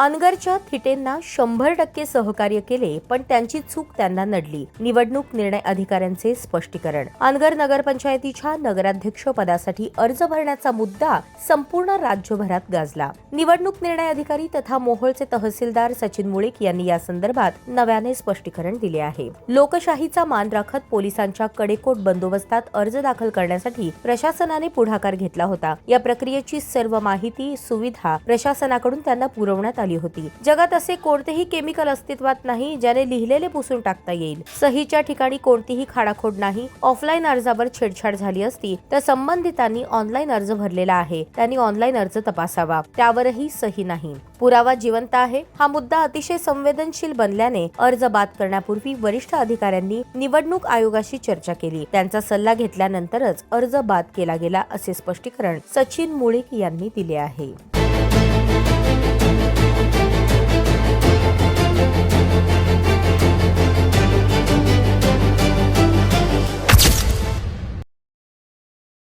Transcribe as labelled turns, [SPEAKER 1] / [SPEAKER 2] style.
[SPEAKER 1] अनगरच्या थिटेंना शंभर टक्के सहकार्य केले पण त्यांची चूक त्यांना नडली. निवडणूक निर्णय अधिकाऱ्यांचे स्पष्टीकरण. अनगर नगरपंचायतीच्या नगराध्यक्ष पदासाठी अर्ज भरण्याचा मुद्दा संपूर्ण राज्यभरात गाजला. निवडणूक निर्णय अधिकारी तथा मोहोळचे तहसीलदार सचिन मुळीक यांनी या संदर्भात नव्याने स्पष्टीकरण दिले आहे. लोकशाहीचा मान राखत पोलिसांच्या कडेकोट बंदोबस्तात अर्ज दाखल करण्यासाठी प्रशासनाने पुढाकार घेतला होता. या प्रक्रियेची सर्व माहिती सुविधा प्रशासनाकडून त्यांना पुरवण्यात आली होती. जगात असे कोणतेही केमिकल अस्तित्वात नाही ज्याने लिहिलेले पुसून टाकता येईल. सहीच्या ठिकाणी कोणतीही खाडाखोड नाही. ऑफलाईन अर्जावर छेडछाड झाली असती तर संबंधितांनी ऑनलाईन अर्ज भरलेला आहे. त्यांनी ऑनलाईन अर्ज तपासावा. त्यावरही सही नाही. पुरावा जिवंत आहे. हा मुद्दा अतिशय संवेदनशील बनल्याने अर्ज बाद करण्यापूर्वी वरिष्ठ अधिकाऱ्यांनी निवडणूक आयोगाशी चर्चा केली. त्यांचा सल्ला घेतल्यानंतरच अर्ज बाद केला गेला असे स्पष्टीकरण सचिन मुळीक यांनी दिले आहे.